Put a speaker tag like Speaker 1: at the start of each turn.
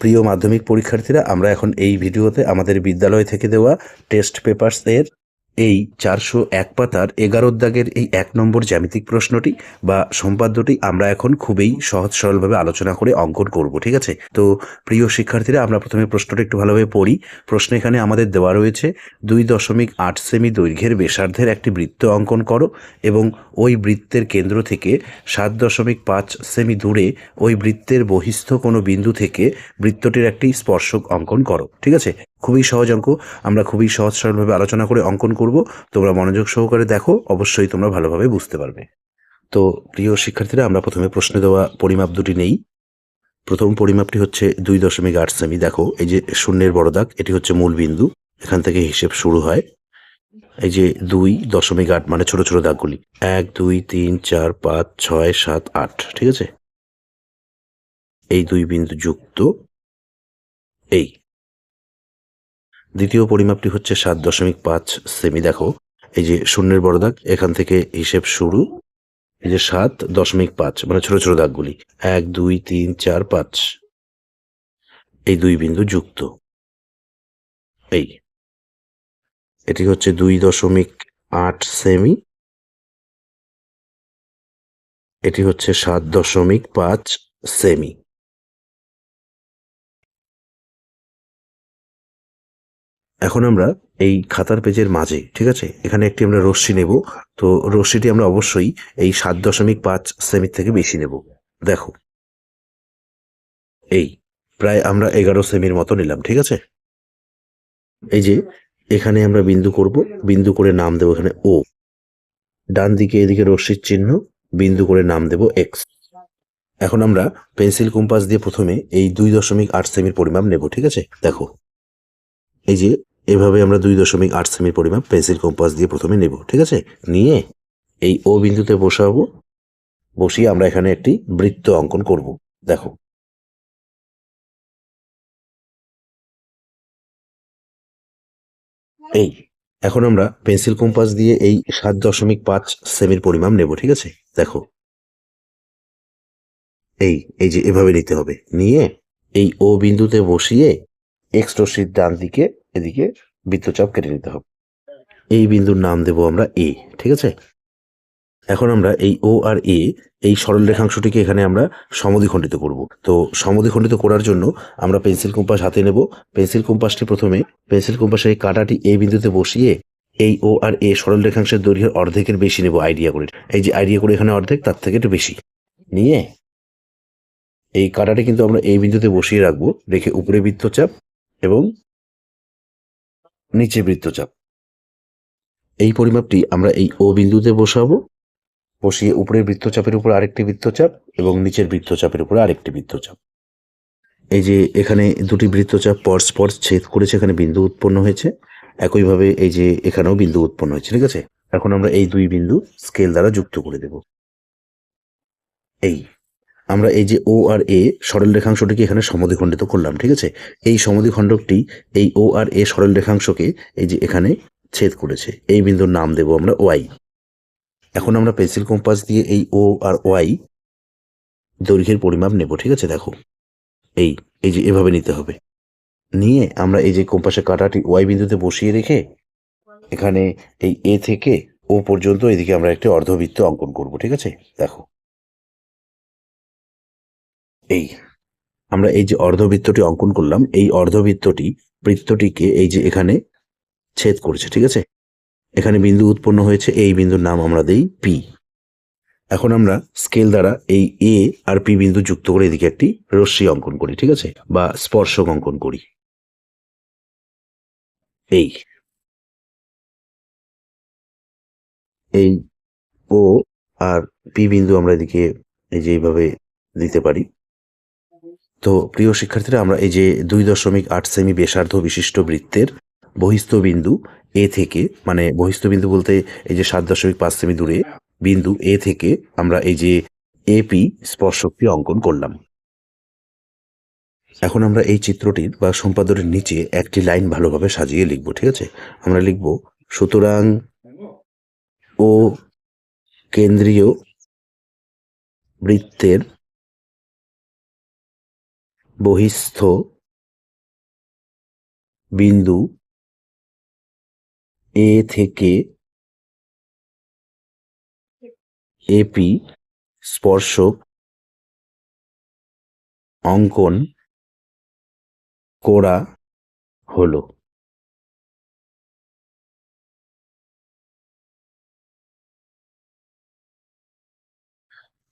Speaker 1: প্রিয় মাধ্যমিক পরীক্ষার্থীরা আমরা এখন এই ভিডিওতে আমাদের বিদ্যালয় থেকে দেওয়া টেস্ট পেপার্স এর এই চারশো এক পাতার এগারো দাগের এই এক নম্বর জ্যামিতিক প্রশ্নটি বা সম্পাদ্যটি আমরা এখন খুবই সহজ সরলভাবে আলোচনা করে অঙ্কন করব, ঠিক আছে? তো প্রিয় শিক্ষার্থীরা, আমরা প্রথমে প্রশ্নটা একটু ভালোভাবে পড়ি। প্রশ্ন এখানে আমাদের দেওয়া রয়েছে, দুই দশমিক আট সেমি দৈর্ঘ্যের ব্যাসার্ধের একটি বৃত্ত অঙ্কন করো এবং ওই বৃত্তের কেন্দ্র থেকে সাত দশমিক পাঁচ সেমি দূরে ওই বৃত্তের বহিস্থ কোনো বিন্দু থেকে বৃত্তটির একটি স্পর্শক অঙ্কন করো, ঠিক আছে? খুবই সহজ অঙ্ক। আমরা খুবই সহজ সরলভাবে আলোচনা করে অঙ্কন করব। তোমরা মনোযোগ সহকারে দেখো, অবশ্যই তোমরা ভালোভাবে বুঝতে পারবে। তো প্রিয় শিক্ষার্থীরা, আমরা প্রথমে প্রশ্নে দেওয়া পরিমাপ দুটি নেই। প্রথম পরিমাপটি হচ্ছে দুই দশমিক আট সেমি। দেখো, এই যে শূন্যের বড় দাগ, এটি হচ্ছে মূল বিন্দু। এখান থেকে হিসেব শুরু হয়। এই যে দুই দশমিক আট মানে ছোট ছোট দাগগুলি। এক, দুই, তিন, চার, পাঁচ, ছয়, সাত, আট। ঠিক আছে? এই দুই বিন্দু যুক্ত। এই। দ্বিতীয় পরিমাপটি হচ্ছে সাত দশমিক পাঁচ সেমি। দেখো, এই যে শূন্যের বড় দাগ, এখান থেকে হিসেব শুরু। এই যে সাত দশমিক পাঁচ মানে ছোট ছোট দাগগুলি। এক, দুই, তিন, চার, পাঁচ। এই দুই বিন্দু যুক্ত। এই। এটি হচ্ছে দুই দশমিক আট সেমি। এটি হচ্ছে সাত দশমিক পাঁচ সেমি। এখন আমরা এই খাতার পেজের মাঝে, ঠিক আছে? এখানে একটি আমরা রশ্মি নেব। তো রশ্মিটি আমরা অবশ্যই এই সাত দশমিক পাঁচ সেমির থেকে বেশি নেব। দেখো। এই, প্রায় আমরা এগারো সেমির মতো নিলাম, ঠিক আছে? এই যে, এখানে আমরা বিন্দু করব। বিন্দু করে নাম দেবো এখানে ও ডান দিকে এদিকে রশ্মির চিহ্ন, বিন্দু করে নাম দেব এক্স এখন আমরা পেন্সিল কম্পাস দিয়ে প্রথমে এই দুই দশমিক আট সেমির পরিমাপ নেব, ঠিক আছে? দেখো। এই যে এভাবে আমরা দুই দশমিক আট সেমির পরিমাপ পেন্সিল কম্পাস দিয়ে প্রথমে নেব, ঠিক আছে? নিয়ে এই ও বিন্দুতে বসাবো, বসিয়ে আমরা এখানে একটি বৃত্ত অঙ্কন করব, দেখো। এই, এখন আমরা পেন্সিল কম্পাস দিয়ে এই সাত দশমিক পাঁচ সেমির পরিমাপ নেব, ঠিক আছে? দেখো। এই এই যে এভাবে নিতে হবে। নিয়ে এই ও বিন্দুতে বসিয়ে এক্স রশ্মির ডান দিকে, এদিকে বৃত্তচাপ কেটে নিতে হবে। এই বিন্দুর নাম দেব আমরা এ ঠিক আছে? এখন আমরা এই ও আর এ এই সরল রেখাংশটিকে এখানে আমরা সমদ্বিখণ্ডিত করব। তো সমদ্বিখণ্ডিত করার জন্য আমরা পেন্সিল কম্পাস হাতে নেব। পেন্সিল কম্পাসটি প্রথমে, পেন্সিল কম্পাসের এই কাঁটাটি এই বিন্দুতে বসিয়ে এই ও আর এ সরল রেখাংশের দৈর্ঘ্যের অর্ধেকের বেশি নেব আইডিয়া করে। এই যে আইডিয়া করে এখানে অর্ধেক, তার থেকে একটু বেশি। নিয়ে এই কাঁটাটি কিন্তু আমরা এই বিন্দুতে বসিয়ে রাখব, রেখে উপরে বৃত্তচাপ এবং নিচে বৃত্তচাপ এই পরিমাপটি আমরা এই ও বিন্দুতে বসাবো। বসিয়ে উপরের বৃত্তচাপের উপর আরেকটি বৃত্তচাপ এবং নিচের বৃত্তচাপের উপর আরেকটি বৃত্তচাপ এই যে এখানে দুটি বৃত্তচাপ পরস্পর ছেদ করেছে এখানে বিন্দু উৎপন্ন হয়েছে, একইভাবে এই যে এখানেও বিন্দু উৎপন্ন হয়েছে, ঠিক আছে? এখন আমরা এই দুই বিন্দু স্কেল দ্বারা যুক্ত করে দেব। এই আমরা এই যে ও আর এ সরল রেখাংশটিকে এখানে সমদ্বিখণ্ডিত করলাম, ঠিক আছে? এই সমদ্বিখণ্ডকটি এই ও আর এ সরল রেখাংশকে এই যে এখানে ছেদ করেছে। এই বিন্দুর নাম দেব আমরা ওয়াই এখন আমরা পেন্সিল কম্পাস দিয়ে এই ও আর ওয়াই দৈর্ঘ্যের পরিমাপ নেব, ঠিক আছে? দেখো। এই এই যে এভাবে নিতে হবে। নিয়ে আমরা এই যে কম্পাসের কাঁটাটি ওয়াই বিন্দুতে বসিয়ে রেখে এখানে এই এ থেকে ও পর্যন্ত এদিকে আমরা একটি অর্ধবৃত্ত অঙ্কন করব, ঠিক আছে? দেখো। এই, আমরা এই যে অর্ধবৃত্তটি অঙ্কন করলাম, এই অর্ধবৃত্তটি, বৃত্তটিকে এই যে এখানে ছেদ করছে, ঠিক আছে? এখানে বিন্দু উৎপন্ন হয়েছে, এই বিন্দুর নাম আমরা দেই পি এখন আমরা স্কেল দ্বারা এই এ আর পি বিন্দু যুক্ত করে এদিকে একটি রশ্মি অঙ্কন করি, ঠিক আছে? বা স্পর্শক অঙ্কন করি। এই। এই ও আর পি বিন্দু আমরা এদিকে এই যে এইভাবে দিতে পারি। তো প্রিয় শিক্ষার্থীরা, আমরা এই যে দুই দশমিক আট সেমি ব্যাসার্ধ বিশিষ্ট বৃত্তের বহিস্থ বিন্দু এ থেকে মানে বহিস্থ বিন্দু বলতে এই যে সাত দশমিক পাঁচ সেমি দূরে বিন্দু এ থেকে আমরা এই যে এপি স্পর্শকটি অঙ্কন করলাম। এখন আমরা এই চিত্রটির বা সম্পাদনের নিচে একটি লাইন ভালোভাবে সাজিয়ে লিখব, ঠিক আছে? আমরা লিখব, সুতরাং ও কেন্দ্রীয় বৃত্তের বহিস্থ বিন্দু এ থেকে এপি স্পর্শক অঙ্কন করা হলো।